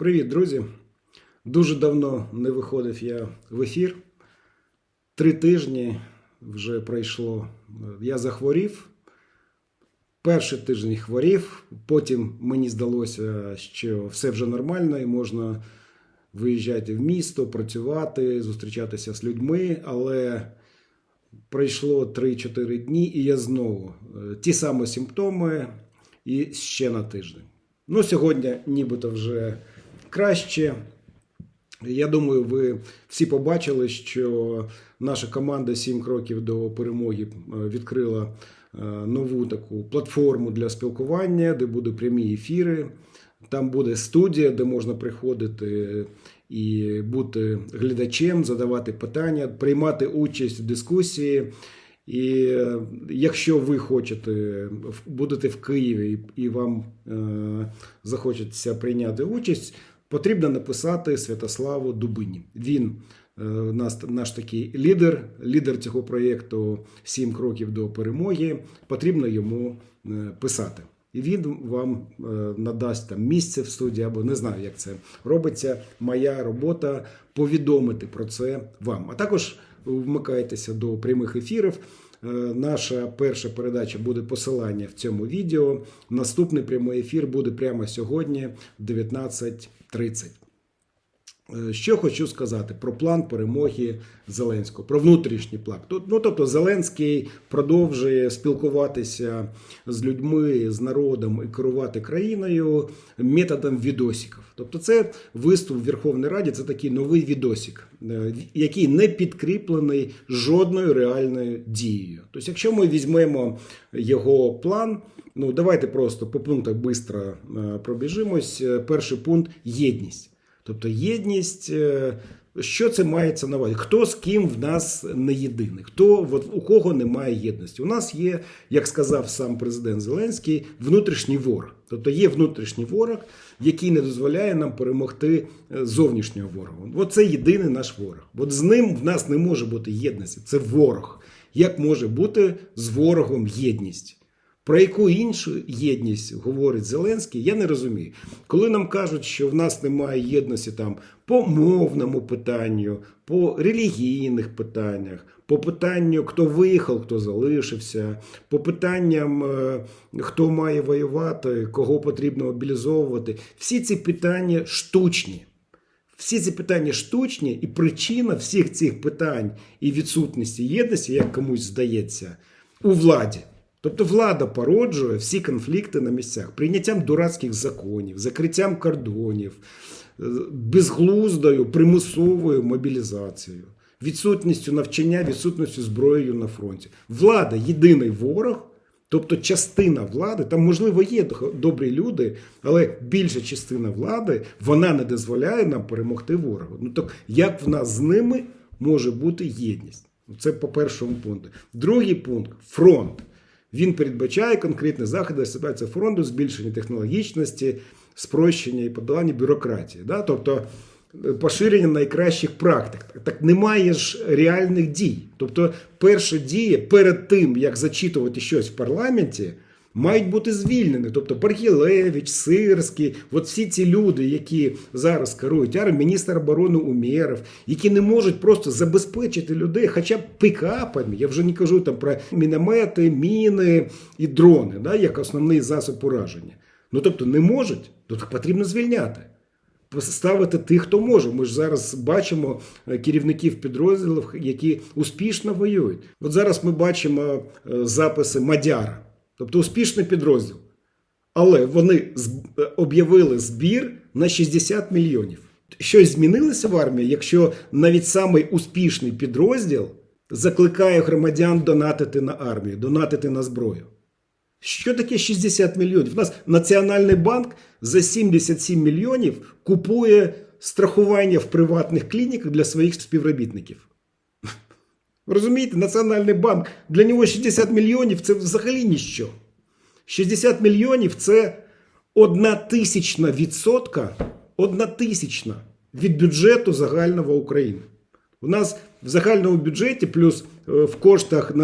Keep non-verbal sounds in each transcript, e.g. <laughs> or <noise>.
Привіт, друзі! Дуже давно не виходив я в ефір. Три тижні вже пройшло. Я захворів. Перший тиждень хворів, потім мені здалося, що все вже нормально і можна виїжджати в місто, працювати, зустрічатися з людьми, але пройшло 3-4 дні, і я знову е, ті самі симптоми, і ще на тиждень. Ну, сьогодні нібито вже краще. Я думаю, ви всі побачили, що наша команда «7 кроків до перемоги відкрила е, нову таку платформу для спілкування, де будуть прямі ефіри. Там буде студія, де можна приходити і бути глядачем, задавати питання, приймати участь в дискусії. І е, якщо ви хочете будете в Києві і вам е, захочеться прийняти участь, потрібно написати Святославу Дубині. Він е, наш, наш такий лідер, лідер цього проєкту «7 кроків до перемоги. Потрібно йому е, писати. І він вам е, надасть там місце в студії, або не знаю, як це робиться. Моя робота повідомити про це вам. А також вмикайтеся до прямих ефірів. Е, Наша перша передача буде посилання в цьому відео. Наступний прямий ефір буде прямо сьогодні, в 19.30. Е, Що хочу сказати про план перемоги Зеленського, про внутрішній план. Ну, тобто Зеленський продовжує спілкуватися з людьми, з народом і керувати країною методом відосиків. Тобто, це виступ в Верховній Раді, це такий новий відосик, е, який не підкріплений жодною реальною дією. Тобто, якщо ми візьмемо його план, ну давайте просто по пунктах швидко пробіжимось. Е, Перший пункт єдність. Тобто єдність, е, що це мається на увазі? Хто з ким в нас не єдиний? Хто от, у кого немає єдності? У нас є, як сказав сам президент Зеленський, внутрішній ворог. Тобто є внутрішній ворог, який не дозволяє нам перемогти е, зовнішнього ворога. От це єдиний наш ворог. От з ним в нас не може бути єдності. Це ворог. Як може бути з ворогом єдність? Про яку іншу єдність говорить Зеленський, я не розумію. Коли нам кажуть, що в нас немає єдності там по мовному питанню, по релігійних питаннях, по питанню, хто виїхав, хто залишився, по питанням, е, хто має воювати, кого потрібно мобілізовувати, всі ці питання штучні. Всі ці питання штучні, і причина всіх цих питань і відсутності єдності, як комусь здається, у владі. Тобто влада породжує всі конфлікти на місцях прийняттям дурацьких законів, закриттям кордонів, е, безглуздою примусовою мобілізацією, відсутністю навчання, відсутністю зброєю на фронті. Влада єдиний ворог. Тобто частина влади, там, можливо, є добрі люди, але більша частина влади вона не дозволяє нам перемогти ворога. Ну так як в нас з ними може бути єдність? Це по першому пункту. Другий пункт фронт. Він передбачає конкретні заходи ситуації фронту, збільшення технологічності, спрощення і подолання бюрократії. Да? Тобто е, поширення найкращих практик. Так немає ж реальних дій. Тобто, перша дія перед тим, як зачитувати щось в парламенті, мають бути звільнені. Тобто Баргілевич, Сирський, от всі ці люди, які зараз керують міністр оборони Умєров, які не можуть просто забезпечити людей хоча б пікапами. Я вже не кажу там про міномети, міни і дрони, да, як основний засіб ураження. Ну тобто не можуть, то потрібно звільняти. Поставити тих, хто може. Ми ж зараз бачимо е, керівників підрозділів, які успішно воюють. От зараз ми бачимо е, записи Мадяра, тобто успішний підрозділ. Але вони е, об'явили збір на 60 мільйонів. Щось змінилося в армії, якщо навіть самий успішний підрозділ закликає громадян донатити на армію, донатити на зброю. Що таке 60 мільйонів? У нас Національний банк за 77 мільйонів купує страхування в приватних клініках для своїх співробітників. <laughs> Розумієте, Національний банк для нього 60 мільйонів це взагалі ніщо. 60 мільйонів це одна тисячна відсотка, одна тисячна від бюджету загального України. У нас в загальному бюджеті, плюс е, в коштах е,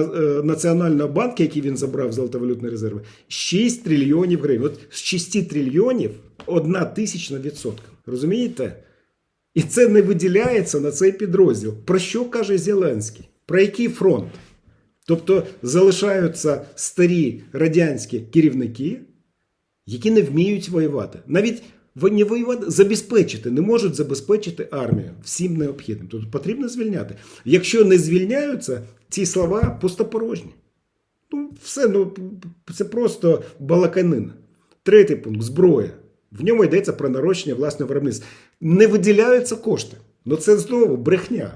Національного банку, які він забрав з золотовалютної резерви, 6 трильйонів гривень. От з 6 трильйонів одна тисячна відсотка. Розумієте? І це не виділяється на цей підрозділ. Про що каже Зеленський? Про який фронт? Тобто залишаються старі радянські керівники, які не вміють воювати. Навіть вони воювати забезпечити, не можуть забезпечити армію всім необхідним. Тобто потрібно звільняти. Якщо не звільняються, ці слова пустопорожні. Ну, все, ну це просто балаканина. Третій пункт зброя. В ньому йдеться про нарощення власного виробництва. Не виділяються кошти. Ну це знову брехня.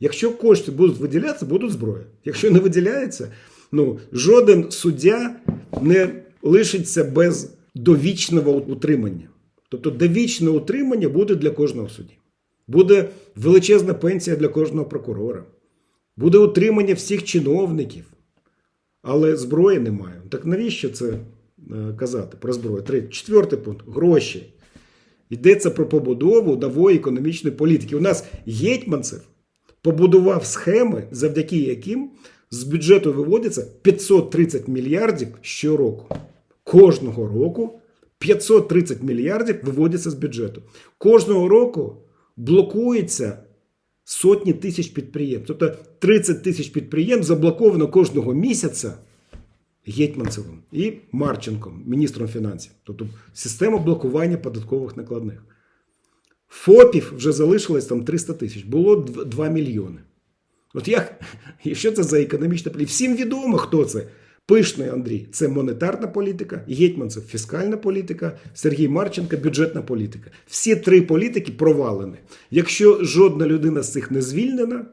Якщо кошти будуть виділятися, будуть зброя. Якщо не виділяється, ну жоден суддя не лишиться без довічного утримання. Тобто довічне утримання буде для кожного судді. Буде величезна пенсія для кожного прокурора. Буде утримання всіх чиновників. Але зброї немає. Так навіщо це е, казати про зброю? Третій. Четвертий пункт гроші. Йдеться про побудову нової економічної політики. У нас Гетьманцев побудував схеми, завдяки яким з бюджету виводиться 530 мільярдів щороку. Кожного року 530 мільярдів виводиться з бюджету. Кожного року блокується сотні тисяч підприємств. Тобто 30 тисяч підприємств заблоковано кожного місяця Гетьманцевим і Марченком, міністром фінансів. Тобто система блокування податкових накладних. ФОПів вже залишилось там 300 тисяч, було 2 мільйони. От як, <laughs> і що це за економічна політика? Всім відомо, хто це. Пишний Андрій це монетарна політика, Гетьманцев фіскальна політика, Сергій Марченко бюджетна політика. Всі три політики провалені. Якщо жодна людина з цих не звільнена,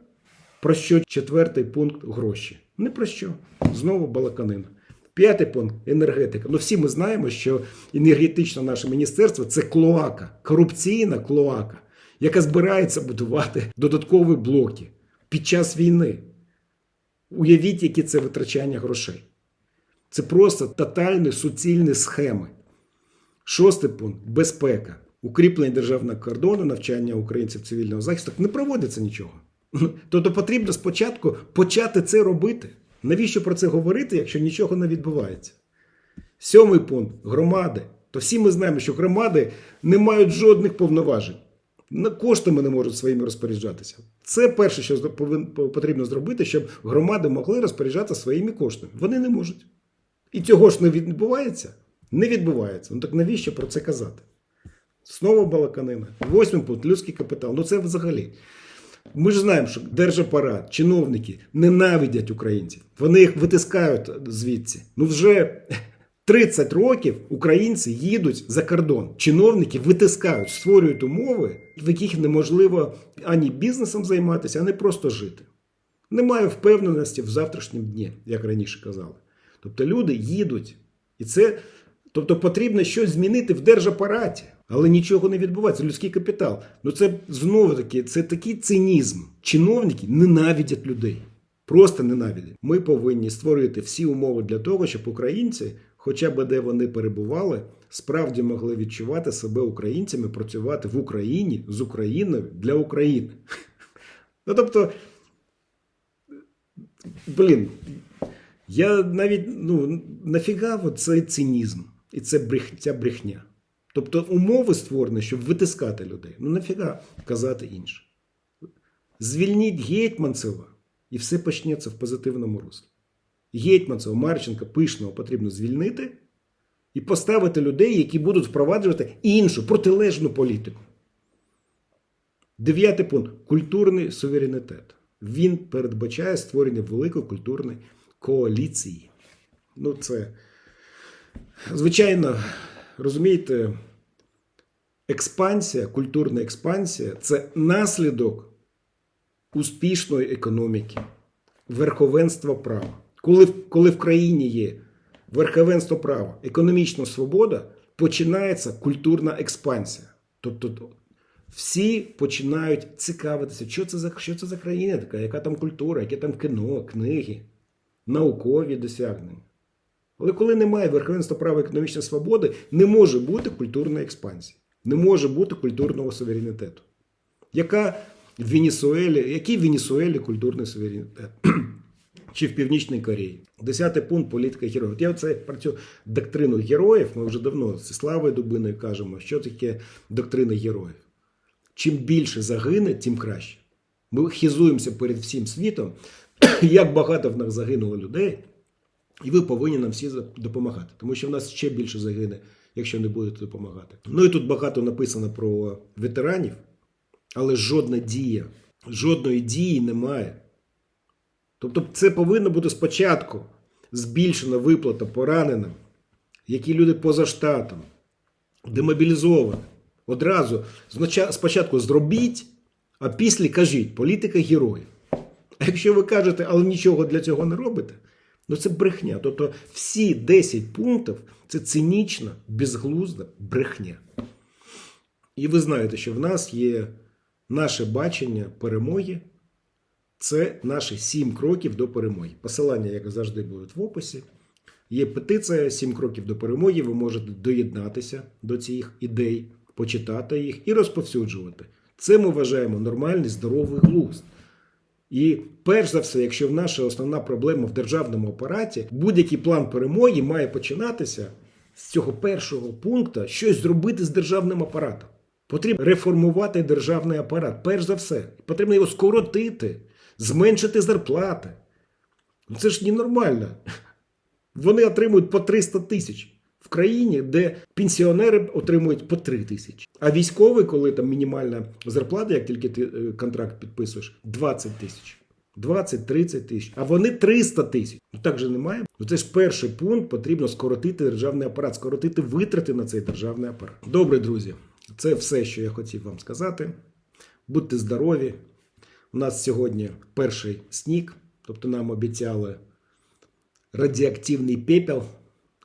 про що четвертий пункт гроші? Не про що. Знову балаканина. П'ятий пункт енергетика. Ну всі ми знаємо, що енергетичне наше міністерство це клоака, корупційна клоака, яка збирається будувати додаткові блоки під час війни. Уявіть, які це витрачання грошей. Це просто тотальні суцільні схеми. Шостий пункт безпека. Укріплення державного кордону, навчання українців цивільного захисту. Не проводиться нічого. <laughs> Тобто потрібно спочатку почати це робити. Навіщо про це говорити, якщо нічого не відбувається? Сьомий пункт громади. То всі ми знаємо, що громади не мають жодних повноважень. Коштами не можуть своїми розпоряджатися. Це перше, що потрібно зробити, щоб громади могли розпоряджатися своїми коштами. Вони не можуть. І цього ж не відбувається? Не відбувається. Ну так навіщо про це казати? Знову балаканина. Восьмий пункт людський капітал. Ну це взагалі. Ми ж знаємо, що держапарат, чиновники ненавидять українців. Вони їх витискають звідси. Ну вже 30 років українці їдуть за кордон. Чиновники витискають, створюють умови, в яких неможливо ані бізнесом займатися, ані просто жити. Немає впевненості в завтрашньому дні, як раніше казали. Тобто люди їдуть. І це, тобто потрібно щось змінити в держапараті, але нічого не відбувається. Людський капітал. Ну це знову таки, це такий цинізм. Чиновники ненавидять людей. Просто ненавидять. Ми повинні створити всі умови для того, щоб українці, хоча б де вони перебували, справді могли відчувати себе українцями, працювати в Україні з Україною для України. <laughs> Ну тобто, блін, я навіть ну нафіга цей цинізм і це брехня. Тобто умови створені, щоб витискати людей. Ну нафіга казати інше. Звільніть Гетьманцева, і все почнеться в позитивному руслі. Гетьманцева, Марченка, Пишного потрібно звільнити і поставити людей, які будуть впроваджувати іншу протилежну політику. Дев'ятий пункт культурний суверенітет. Він передбачає створення великої культурної коаліції. Ну, це, звичайно, розумієте, експансія, культурна експансія це наслідок успішної економіки, верховенства права. Коли, коли в країні є верховенство права, економічна свобода, починається культурна експансія. Тобто всі починають цікавитися, що це за, що це за країна така, яка там культура, яке там кіно, книги, наукові досягнення. Але коли немає верховенства права економічної свободи, не може бути культурної експансії, не може бути культурного суверенітету. Яка в Венесуелі. Який в Венесуелі культурний суверенітет? <clears throat> Чи в Північній Кореї? Десятий пункт політика героїв. От Я це про цю доктрину героїв. Ми вже давно з Славою Дубиною кажемо, що таке доктрина героїв. Чим більше загине, тим краще. Ми хизуємося перед всім світом, <clears throat> як багато в нас загинуло людей, і ви повинні нам всі допомагати, тому що в нас ще більше загине, якщо не будете допомагати. Ну і тут багато написано про ветеранів, але жодна дія, жодної дії немає. Тобто це повинно бути спочатку збільшена виплата пораненим, які люди поза штатом, демобілізовані. Одразу спочатку зробіть, а після кажіть політика героїв. А якщо ви кажете, але нічого для цього не робите, ну це брехня. Тобто всі 10 пунктів це цинічна, безглузда брехня. І ви знаєте, що в нас є наше бачення перемоги. Це наші сім кроків до перемоги. Посилання, як завжди, будуть в описі. Є петиція «Сім кроків до перемоги. Ви можете доєднатися до цих ідей, почитати їх і розповсюджувати. Це ми вважаємо нормальний здоровий глузд. І перш за все, якщо в наша основна проблема в державному апараті, будь-який план перемоги має починатися з цього першого пункту щось зробити з державним апаратом. Потрібно реформувати державний апарат. Перш за все, потрібно його скоротити, зменшити зарплати. Ну, Це ж ненормально. Вони отримують по 300 тисяч в країні, де пенсіонери отримують по 3 тисячі. А військовий, коли там мінімальна зарплата, як тільки ти е, контракт підписуєш, 20 тисяч. 20-30 тисяч, а вони 300 тисяч. Ну так же немає. Ну це ж перший пункт. Потрібно скоротити державний апарат, скоротити витрати на цей державний апарат. Добре, друзі, це все, що я хотів вам сказати. Будьте здорові. У нас сьогодні перший сніг, тобто нам обіцяли радіоактивний пепел.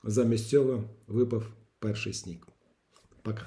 Замість цього випав перший сніг. Пока.